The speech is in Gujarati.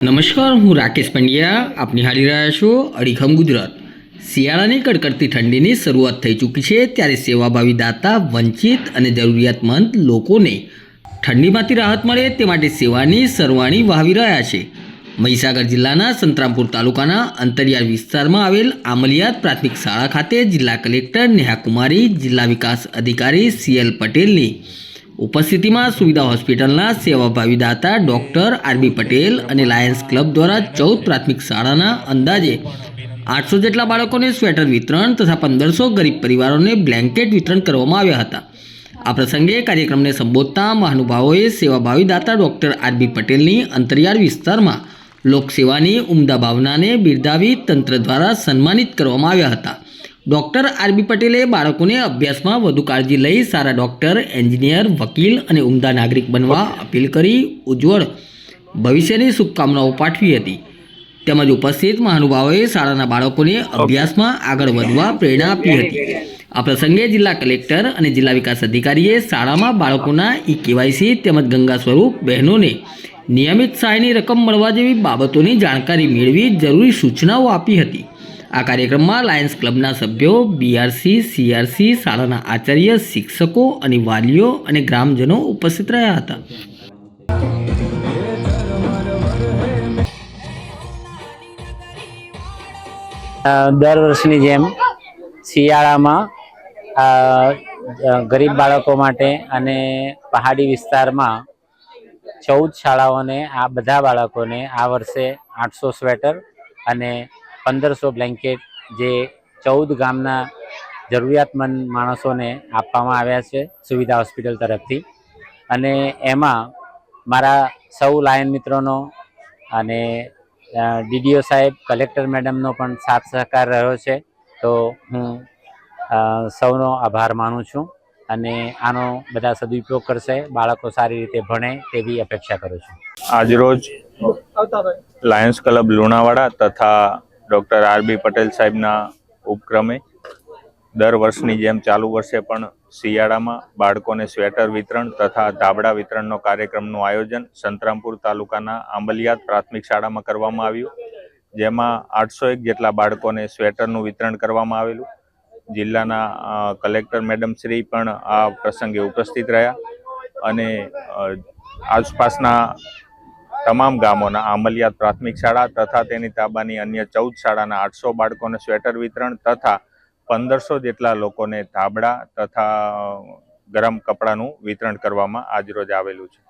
નમસ્કાર, હું રાકેશ પંડ્યા. આપ નિહાળી રહ્યા છો અડીખમ ગુજરાત. શિયાળાની કડકડતી ઠંડીની શરૂઆત થઈ ચૂકી છે ત્યારે સેવાભાવી દાતા, વંચિત અને જરૂરિયાતમંદ લોકોને ઠંડીમાંથી રાહત મળે તે માટે સેવાની સરવાણી વાવી રહ્યા છે. મહીસાગર જિલ્લાના સંતરામપુર તાલુકાના અંતરિયાળ વિસ્તારમાં આવેલ આમલિયાત પ્રાથમિક શાળા ખાતે જિલ્લા કલેક્ટર નેહા કુમારી જિલ્લા વિકાસ અધિકારી સીએલ પટેલની ઉપસ્થિતિમાં સુવિધા હોસ્પિટલના સેવાભાવી દાતા ડોક્ટર આરબી પટેલ અને લાયન્સ ક્લબ દ્વારા ચૌદ પ્રાથમિક શાળાના અંદાજે આઠસો જેટલા બાળકોને સ્વેટર વિતરણ તથા પંદરસો ગરીબ પરિવારોને બ્લેન્કેટ વિતરણ કરવામાં આવ્યા હતા. આ પ્રસંગે કાર્યક્રમને સંબોધતા મહાનુભાવોએ સેવાભાવી દાતા ડોક્ટર આરબી પટેલની અંતરિયાળ વિસ્તારમાં લોકસેવાની ઉમદા ભાવનાને બિરદાવી તંત્ર દ્વારા સન્માનિત કરવામાં આવ્યા હતા. ડૉક્ટર આરબી પટેલે બાળકોને અભ્યાસમાં વધુ કાળજી લઈ સારા ડૉક્ટર, એન્જિનિયર, વકીલ અને ઉમદા નાગરિક બનવા અપીલ કરી ઉજ્જવળ ભવિષ્યની શુભકામનાઓ પાઠવી હતી. તેમજ ઉપસ્થિત મહાનુભાવોએ શાળાના બાળકોને અભ્યાસમાં આગળ વધવા પ્રેરણા આપી હતી. આ પ્રસંગે જિલ્લા કલેક્ટર અને જિલ્લા વિકાસ અધિકારીએ શાળામાં બાળકોના ઈ કેવાયસી તેમજ ગંગા સ્વરૂપ બહેનોને નિયમિત સહાયની રકમ મળવા જેવી બાબતોની જાણકારી મેળવી જરૂરી સૂચનાઓ આપી હતી. આ કાર્યક્રમમાં લાયન્સ ક્લબના સભ્યો બીઆરસી સીઆરસી શાળાના આચાર્ય, શિક્ષકો અને વાલીઓ અને ગ્રામજનો ઉપસ્થિત રહ્યા હતા. દર વર્ષની જેમ શિયાળામાં ગરીબ બાળકો માટે અને પહાડી વિસ્તારમાં ચૌદ શાળાઓને, આ બધા બાળકોને આ વર્ષે આઠસો સ્વેટર અને પંદરસો બ્લેન્કેટ જે ચૌદ ગામના જરૂરિયાતમંદ માણસોને આપવામાં આવ્યા છે સુવિધા હોસ્પિટલ તરફથી. અને એમાં મારા સૌ લાયન મિત્રોનો અને ડીડીઓ સાહેબ કલેક્ટર મેડમનો પણ સાથ સહકાર રહ્યો છે. તો હું સૌનો આભાર માનું છું અને આનો બધા સદુપયોગ કરશે બાળકો સારી રીતે ભણે તેવી અપેક્ષા કરું છું. આજરોજ લાયન્સ ક્લબ લુણાવાડા તથા ડૉક્ટર આરબી પટેલ સાહેબના ઉપક્રમે દર વર્ષની જેમ ચાલુ વર્ષે પણ શિયાળામાં બાળકોને સ્વેટર વિતરણ તથા ધાબળા વિતરણનો કાર્યક્રમનું આયોજન સંતરામપુર તાલુકાના આંબલિયાત પ્રાથમિક શાળામાં કરવામાં આવ્યું. જેમાં આઠસો એક જેટલા બાળકોને સ્વેટરનું વિતરણ કરવામાં આવેલું. જિલ્લાના કલેક્ટર મેડમ શ્રી પણ આ પ્રસંગે ઉપસ્થિત રહ્યા અને આસપાસના તમામ ગામોના આમલિયાત પ્રાથમિક શાળા તથા તેની તાબાની અન્ય ચૌદ શાળાના આઠસો બાળકોને સ્વેટર વિતરણ તથા પંદરસો જેટલા લોકોને ધાબળા તથા ગરમ કપડાનું વિતરણ કરવામાં આજરોજ આવેલું છે.